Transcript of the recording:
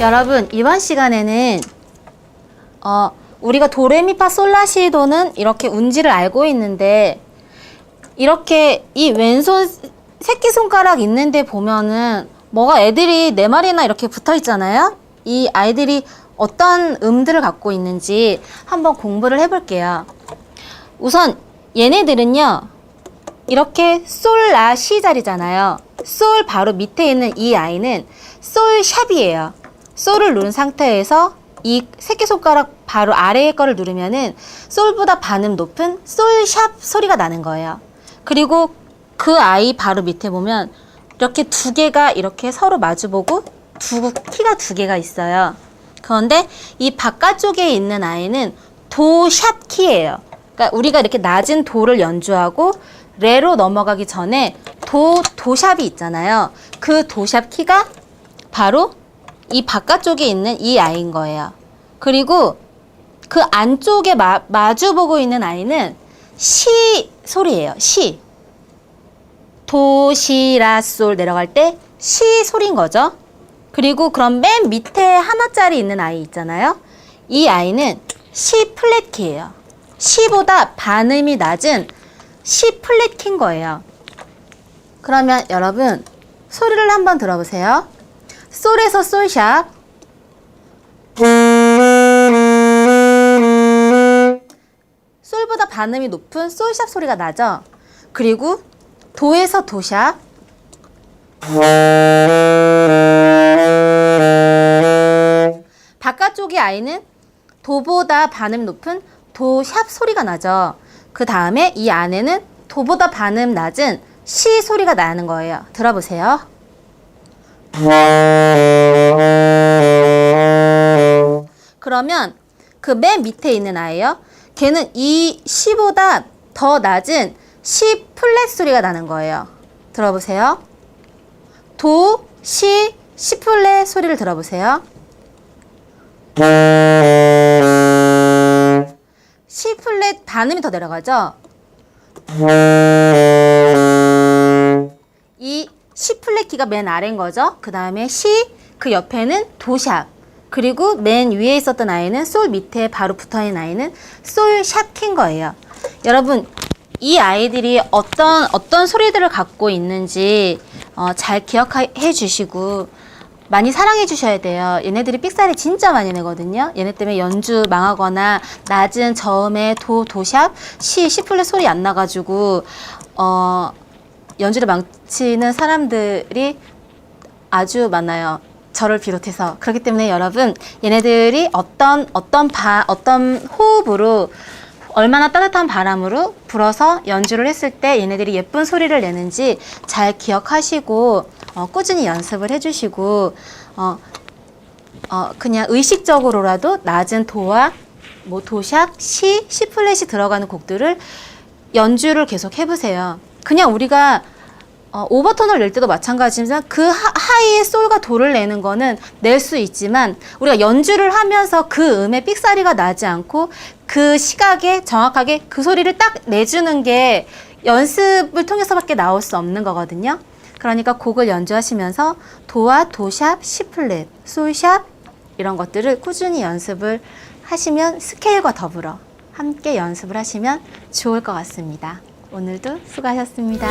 여러분 이번 시간에는 어, 우리가 도레미파솔라시도는 이렇게 운지를 알고 있는데 이렇게 이 왼손 새끼손가락 있는데 보면은 뭐가 애들이 네 마리나 이렇게 붙어 있잖아요. 이 아이들이 어떤 음들을 갖고 있는지 한번 공부를 해볼게요. 우선 얘네들은요. 이렇게 솔, 라, 시 자리잖아요. 솔 바로 밑에 있는 이 아이는 솔 샵이에요. 솔을 누른 상태에서 이 새끼손가락 바로 아래의 거를 누르면은 솔보다 반음 높은 솔샵 소리가 나는 거예요. 그리고 그 아이 바로 밑에 보면 이렇게 두 개가 이렇게 서로 마주보고 두 키가 두 개가 있어요. 그런데 이 바깥쪽에 있는 아이는 도샵 키예요. 그러니까 우리가 이렇게 낮은 도를 연주하고 레로 넘어가기 전에 도 도샵이 있잖아요. 그 도샵 키가 바로 이 바깥쪽에 있는 이 아이인 거예요. 그리고 그 안쪽에 마, 마주 보고 있는 아이는 시 소리예요. 시. 도, 시, 라, 솔 내려갈 때 시 소리인 거죠. 그리고 그럼 맨 밑에 하나짜리 있는 아이 있잖아요. 이 아이는 시 플랫 키예요. 시보다 반음이 낮은 시 플랫 키인 거예요. 그러면 여러분 소리를 한번 들어보세요. 솔에서 솔샵 솔보다 반음이 높은 솔샵 소리가 나죠. 그리고 도에서 도샵 바깥쪽의 아이는 도보다 반음 높은 도샵 소리가 나죠. 그 다음에 이 안에는 도보다 반음 낮은 시 소리가 나는 거예요. 들어보세요. 그러면 그 맨 밑에 있는 아이요. 걔는 이 시보다 더 낮은 시 플랫 소리가 나는 거예요. 들어보세요. 도, 시, 시 플랫 소리를 들어보세요. 시 플랫 반음이 더 내려가죠? 이 시 플랫 키가 맨 아래인 거죠. 그 다음에 시, 그 옆에는 도샵. 그리고 맨 위에 있었던 아이는 솔 밑에 바로 붙어 있는 아이는 솔샵 킨 거예요. 여러분, 이 아이들이 어떤, 어떤 소리들을 갖고 있는지 어, 잘 기억해 주시고 많이 사랑해 주셔야 돼요. 얘네들이 삑사리 진짜 많이 내거든요. 얘네 때문에 연주 망하거나 낮은 저음의 도, 도샵, 시, 시 플랫 소리 안 나가지고 어, 연주를 망치는 사람들이 아주 많아요. 저를 비롯해서 그렇기 때문에 여러분 얘네들이 어떤 어떤 바 어떤 호흡으로 얼마나 따뜻한 바람으로 불어서 연주를 했을 때 얘네들이 예쁜 소리를 내는지 잘 기억하시고 어, 꾸준히 연습을 해주시고 어, 어, 그냥 의식적으로라도 낮은 도와 뭐 도샵, 시, 시 플랫이 들어가는 곡들을 연주를 계속 해보세요. 그냥 우리가 어, 오버톤을 낼 때도 마찬가지지만 그 하, 하이의 솔과 도를 내는 거는 낼 수 있지만 우리가 연주를 하면서 그 음의 삑사리가 나지 않고 그 시각에 정확하게 그 소리를 딱 내주는 게 연습을 통해서밖에 나올 수 없는 거거든요. 그러니까 곡을 연주하시면서 도와 도샵, 시플랫, 솔샵 이런 것들을 꾸준히 연습을 하시면 스케일과 더불어 함께 연습을 하시면 좋을 것 같습니다. 오늘도 수고하셨습니다.